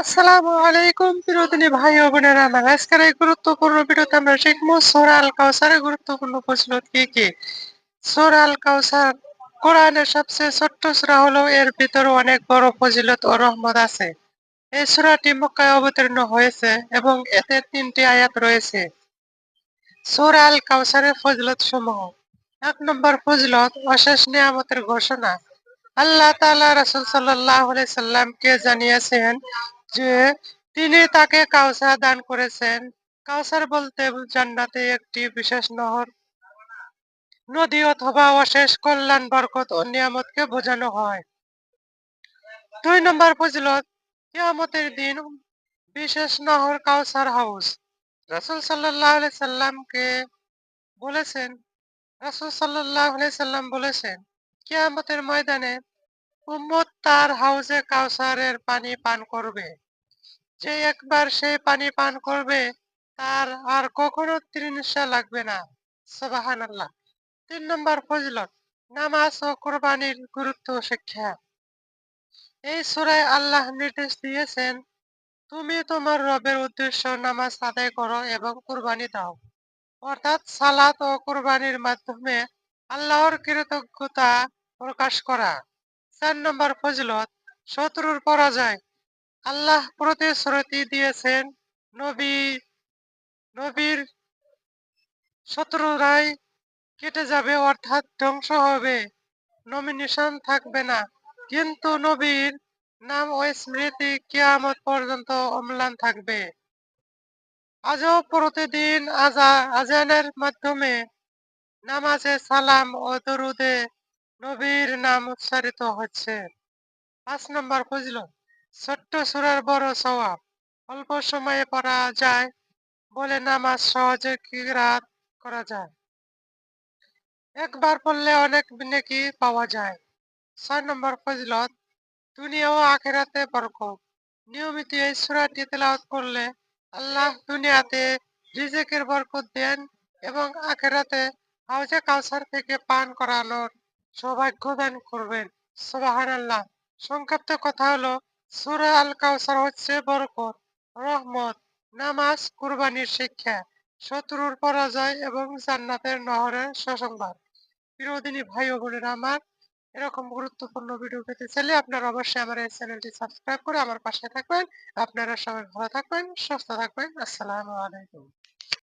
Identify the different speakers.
Speaker 1: আসসালামু আলাইকুম প্রিয়দিনী ভাই ও বোনেরা। আজকের এই গুরুত্বপূর্ণ ভিডিওতে আমরা শিখব আল গুরুত্বপূর্ণ কি কি? আল কাউসার কোরআনের সবচেয়ে ছোট্ট এর ভিতরে অনেক বড় ফজিলত ও রহমত আছে। এই মক্কায় অবতীর্ণ হয়েছে এবং এতে তিনটি আয়াত রয়েছে। সূরা আল কাউসারের ফজিলত সমূহ এক নম্বর ফজিলত, অশেষ নিয়ামতের ঘোষণা। আল্লাহ তাআলা রাসূল সাল্লাল্লাহু সাল্লামকে জানিয়েছেন যে তিনি তাকে কাউসার দান করেছেন। কাউসার বলতে জান্নাতে একটি বিশেষ নহর। নদী অথবা অশেষ কল্যাণ, বরকত ও নিয়ামতকে বোঝানো হয়। দুই নম্বর ফজিলত, কিয়ামতের দিন বিশেষ নহর কাউসার হাউস। রাসূল আলাইহি সাল্লামকে বলেছেন, রাসূল আলাইহি সাল্লাম বলেছেন, কিয়ামতের ময়দানে উম্মত তার হাউজে কাউসারের পানি পান করবে। যে একবার সেই পানি পান করবে, তার আর কখনো তৃষ্ণা লাগবে না। সুবাহান আল্লাহ তিন নম্বর ফজিলত, নামাজ ও কোরবানির গুরুত্ব শিক্ষা। এই সূরায় আল্লাহ নির্দেশ দিয়েছেন, তুমি তোমার রবের উদ্দেশ্য নামাজ আদায় করো এবং কুরবানি দাও। অর্থাৎ সালাত ও কুরবানির মাধ্যমে আল্লাহর কৃতজ্ঞতা প্রকাশ করা। চার নম্বর ফজিলত, শত্রুর পরাজয় আল্লাহ প্রতিশ্রুতি দিয়েছেন, নবী, নবীর শত্রুরাই কেটে যাবে, অর্থাৎ ধ্বংস হবে নমিনেশন থাকবে না। কিন্তু নবীর নাম ও স্মৃতি কিয়ামত পর্যন্ত অম্লান থাকবে। আজও প্রতিদিন আজা, আজানের মাধ্যমে নামাজে সালাম ও দরুদে নবীর নাম উচ্চারিত হচ্ছে। পাঁচ নম্বর ফজিলত। ছোট্ট সুরার বড় সওয়াব অল্প সময়ে পড়া যায় বলে নামাজ সহজে কিরাত করা যায়। একবার পড়লে অনেক নেকি পাওয়া যায়। ছয় নম্বর ফজিলত, দুনিয়া ও আখেরাতে বরকত। নিয়মিত এই সূরাটি তেলাওয়াত করলে আল্লাহ দুনিয়াতে রিজেকের বরকত দেন এবং আখেরাতে হাউজে কাউসার থেকে পান করানোর সৌভাগ্য দান করবেন। সুবহানাল্লাহ। সংক্ষিপ্ত কথা হলো সূরা আল কাউসার হচ্ছে বরকত, রহমত, নামাজ, কুরবানির শিক্ষা, শত্রুর পরাজয় এবং জান্নাতের নহরের সুসংবাদ। বিরোধিনী ভাই ও বোনেরা, আমার এরকম গুরুত্বপূর্ণ ভিডিও পেতে চাইলে আপনারা অবশ্যই আমার এই চ্যানেলটি সাবস্ক্রাইব করে আমার পাশে থাকবেন। আপনারা সবাই ভালো থাকবেন, সুস্থ থাকবেন। আসসালামু আলাইকুম।